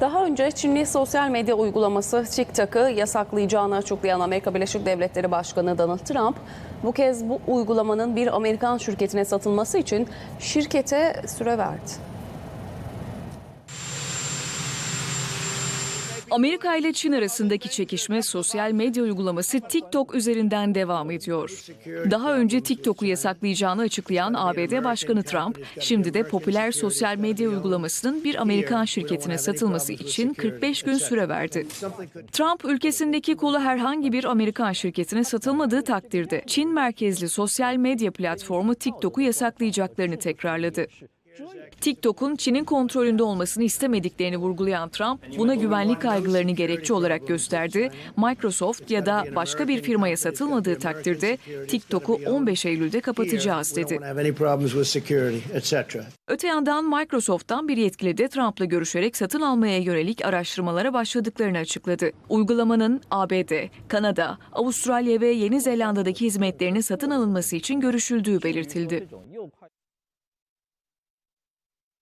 Daha önce Çinli sosyal medya uygulaması TikTok'ı yasaklayacağını açıklayan Amerika Birleşik Devletleri Başkanı Donald Trump, bu kez bu uygulamanın bir Amerikan şirketine satılması için şirkete süre verdi. Amerika ile Çin arasındaki çekişme sosyal medya uygulaması TikTok üzerinden devam ediyor. Daha önce TikTok'u yasaklayacağını açıklayan ABD Başkanı Trump, şimdi de popüler sosyal medya uygulamasının bir Amerikan şirketine satılması için 45 gün süre verdi. Trump ülkesindeki kolu herhangi bir Amerikan şirketine satılmadığı takdirde Çin merkezli sosyal medya platformu TikTok'u yasaklayacaklarını tekrarladı. TikTok'un Çin'in kontrolünde olmasını istemediklerini vurgulayan Trump, buna güvenlik kaygılarını gerekçe olarak gösterdi. Microsoft ya da başka bir firmaya satılmadığı takdirde TikTok'u 15 Eylül'de kapatacağız dedi. Öte yandan Microsoft'tan bir yetkili de Trump'la görüşerek satın almaya yönelik araştırmalara başladıklarını açıkladı. Uygulamanın ABD, Kanada, Avustralya ve Yeni Zelanda'daki hizmetlerinin satın alınması için görüşüldüğü belirtildi.